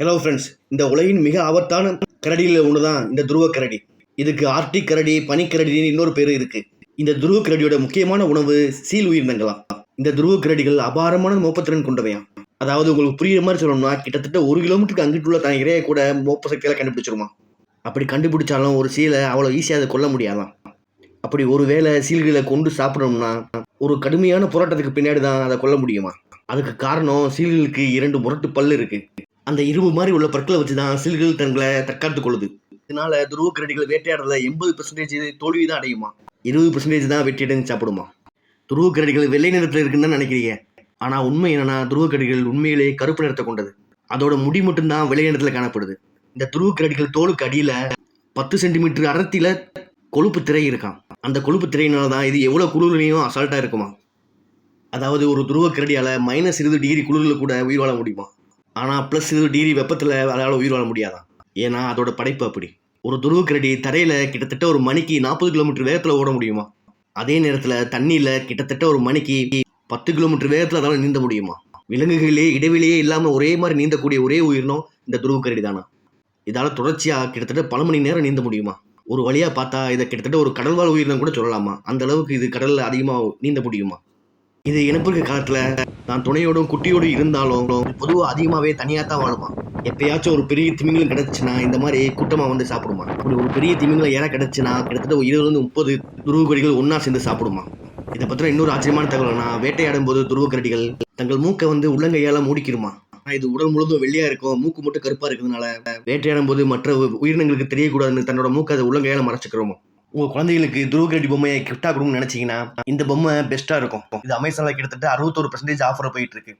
Hello friends இந்த உலகின் மிக ஆபத்தான கரடியில் ஒன்று தான் இந்த துருவ கரடி. இதுக்கு ஆர்டிக் கரடி பனிக்கரடின்னு இன்னொரு பேர் இருக்கு. இந்த துருவ கரடியோட முக்கியமான உணவு சீல் உயிரினங்களாம் இந்த துருவ கரடிகள் அபாரமான மோப்பத்திறன் கொண்டவையாம். அதாவது உங்களுக்கு புரியுற மாதிரி சொல்லணும்னா கிட்டத்தட்ட ஒரு கிலோமீட்டருக்கு அங்கிட்டு உள்ள தான் கூட மோப்ப சக்தியால் கண்டுபிடிச்சிருமா அப்படி கண்டுபிடிச்சாலும் ஒரு சீலை அவ்வளோ ஈஸியாக அதை கொல்ல முடியாதாம். அப்படி ஒருவேளை சீல்களை கொண்டு சாப்பிடணும்னா ஒரு கடுமையான போராட்டத்துக்கு பின்னாடி தான் அதை கொல்ல முடியுமா அதுக்கு காரணம் சீல்களுக்கு இரண்டு முரட்டு பல்லு இருக்குது அந்த இரும்பு மாதிரி உள்ள பற்களை வச்சு தான் சில்கள் தங்களை தற்காத்துக் கொள்ளுது இதனால துருவ கரடிகள் வேட்டையாடுறதுல எண்பது பெர்சன்டேஜ் தோல்வி தான் அடையுமா? இருபது பெர்சன்டேஜ் தான் வெற்றி சாப்பிடுமா? துருவ கிரடிகள் வெள்ளை நிறத்தில் இருக்குன்னு தான் நினைக்கிறீங்க. ஆனால் உண்மை என்னன்னா துருவ கிரடிகள் உண்மையிலேயே கருப்பு நிறத்தை கொண்டது. அதோட முடி மட்டும்தான் வெள்ளை நிறத்தில் காணப்படுது. இந்த துருவ கிரடிகள் தோலுக்கு அடியில் பத்து சென்டிமீட்டர் அடர்த்தியில் கொழுப்பு திரை இருக்கான் அந்த கொழுப்பு திரையினால தான் இது எவ்வளோ குளிர்லையும் அசால்ட்டாக இருக்குமா? அதாவது ஒரு துருவ கிரடியால் மைனஸ் இருபது டிகிரி குளிரில் கூட உயிர் வாழ முடியுமா? ஆனால் ப்ளஸ் இருபது டிகிரி வெப்பத்தில் அதால் உயிர் வாழ முடியாதான். ஏன்னா அதோட படைப்பு அப்படி. ஒரு துருவ தரையில் கிட்டத்தட்ட ஒரு மணிக்கு நாற்பது கிலோமீட்டர் வேகத்தில் ஓட முடியுமா? அதே நேரத்தில் தண்ணியில் கிட்டத்தட்ட ஒரு மணிக்கு பத்து கிலோமீட்டர் வேகத்தில் அதால் நீந்த முடியுமா? விலங்குகளிலே இடைவெளியே இல்லாமல் ஒரே மாதிரி நீந்தக்கூடிய ஒரே உயிரினம் இந்த துருவ கரடி தானா? இதால் தொடர்ச்சியாக கிட்டத்தட்ட பல மணி நேரம் நீந்த முடியுமா? ஒரு வழியாக பார்த்தா இதை கிட்டத்தட்ட ஒரு கடல்வாழ் உயிரினம் கூட சொல்லலாமா? அந்த அளவுக்கு இது கடலில் அதிகமாக நீந்த முடியுமா? இது இனப்பெருக்க காலத்தில் நான் துணையோடும் குட்டியோடும் இருந்தாலும் பொதுவாக அதிகமாகவே தனியாக தான் வாழுமா எப்பயாச்சும் ஒரு பெரிய திமிங்கலம் கிடச்சுன்னா இந்த மாதிரி கூட்டமாக வந்து சாப்பிடுமா அப்படி ஒரு பெரிய திமிங்கலம் இற கிடச்சுன்னா கிட்டத்தட்ட ஒரு இருபதுலேருந்து முப்பது துருவக்கடிகள் ஒன்றா சேர்ந்து சாப்பிடுமா இதை பற்றின இன்னொரு ஆச்சரியமான தகவல்னா வேட்டையாடும் போது துருவக்கரடிகள் தங்கள் மூக்கை வந்து உள்ளங்கையால் மூடிக்கிருமா இது உடல் முழுதும் வெள்ளையா இருக்கும் மூக்கு மட்டும் கருப்பா இருக்கிறதுனால வேட்டையாடும் போது மற்ற உயிரினங்களுக்கு தெரியக்கூடாதுன்னு தன்னோட மூக்கை அதை உள்ளங்கையால மறைச்சிக்கிறோமோ உங்கள் குழந்தைகளுக்கு துருவக்கரடி பொம்மையை கிஃப்டாக கொடுக்கணும்னு நினச்சிங்கன்னா இந்த பொம்மை பெஸ்ட்டாக இருக்கும். இது அமேசானில் கிட்டத்தட்ட அறுபத்தோரு பர்சன்டேஜ் ஆஃபர் போயிட்டு இருக்கு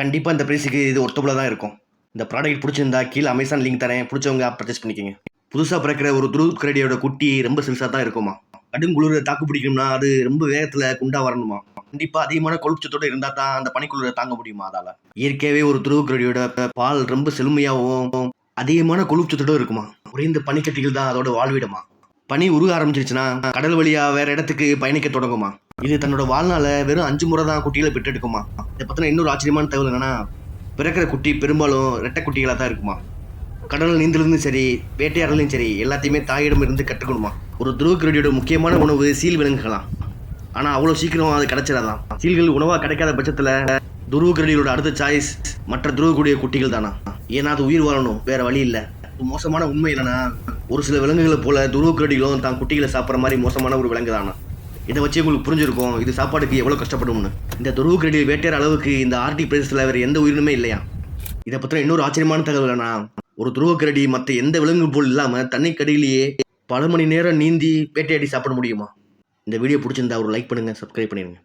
கண்டிப்பாக இந்த ப்ரைஸுக்கு இது ஒர்த்தபுளாக தான் இருக்கும். இந்த ப்ராடக்ட் பிடிச்சிருந்தா கீழே அமேசான் லிங்க் தரேன். பிடிச்சவங்க பர்ச்சேஸ் பண்ணிக்கோங்க. புதுசாக பிறக்கிற ஒரு துருவக்கரடியோட குட்டி ரொம்ப சிறுசாக தான் இருக்குமா? கடுங்குளிர தாக்கு பிடிக்கணும்னா அது ரொம்ப வேகத்தில் குண்டா வரணுமா? கண்டிப்பாக அதிகமான கொழுப்புச்சத்தோட இருந்தால் தான் அந்த பனிக்குளிரை தாங்க முடியுமா அதால்? இயற்கையாகவே ஒரு துருவக்கரடியோட பால் ரொம்ப செழுமையாகவும் அதிகமான கொழுப்புச்சத்தோட இருக்குமா? குறைந்த பனிக்கட்டிகள் தான் அதோட வாழ்விடமா? பனி உருக ஆரம்பிச்சிருச்சுன்னா கடல் வழியா வேற இடத்துக்கு பயணிக்க தொடங்குமா? இது தன்னோட வாழ்நாள வெறும் அஞ்சு முறை தான் குட்டிகளை பெற்றெடுக்குமா? இதை பத்தின இன்னொரு ஆச்சரியமான தகவல் என்னன்னா பிறக்கிற குட்டி பெரும்பாலும் ரெட்டை குட்டிகளாக தான் இருக்குமா? கடல் நீந்தலும் சரி வேட்டையாடலையும் சரி எல்லாத்தையுமே தாயிடம் இருந்து கற்றுக்கணுமா? ஒரு துருவக்கரடியோட முக்கியமான உணவு சீல் விலங்குகளாம். ஆனால் அவ்வளோ சீக்கிரம் அது கிடைச்சிடாதான் சீல்கள் உணவாக கிடைக்காத பட்சத்தில் துருவக்கரடிகளோட அடுத்த சாய்ஸ் மற்ற துருவக்கூடிய குட்டிகள் தானா? ஏன்னா அது உயிர் வாழணும் வேற வழி இல்லை. மோசமான உண்மை என்னன்னா ஒரு சில விலங்குகளை போல துருவக்கரடிகளும் தான் குட்டிகளை சாப்பிட்ற மாதிரி மோசமான ஒரு விலங்கு தானா? இதை வச்சு உங்களுக்கு புரிஞ்சிருக்கும் இது சாப்பாடுக்கு எவ்வளோ கஷ்டப்படும்னு. இந்த துருவக்கரடியை வேட்டையாட அளவுக்கு இந்த ஆர்டி பிரதேசத்தில் வேறு எந்த உயிரினுமே இல்லையா? இதை பற்றின இன்னொரு ஆச்சரியமான தகவல் ஒரு துருவக்கரடி மற்ற எந்த விலங்கு போல் இல்லாமல் தண்ணிக்கடியிலேயே பல மணி நேரம் நீந்தி வேட்டையாடி சாப்பிட முடியுமா? இந்த வீடியோ பிடிச்சிருந்தா ஒரு லைக் பண்ணுங்கள் சப்ஸ்கிரைப் பண்ணிடுங்க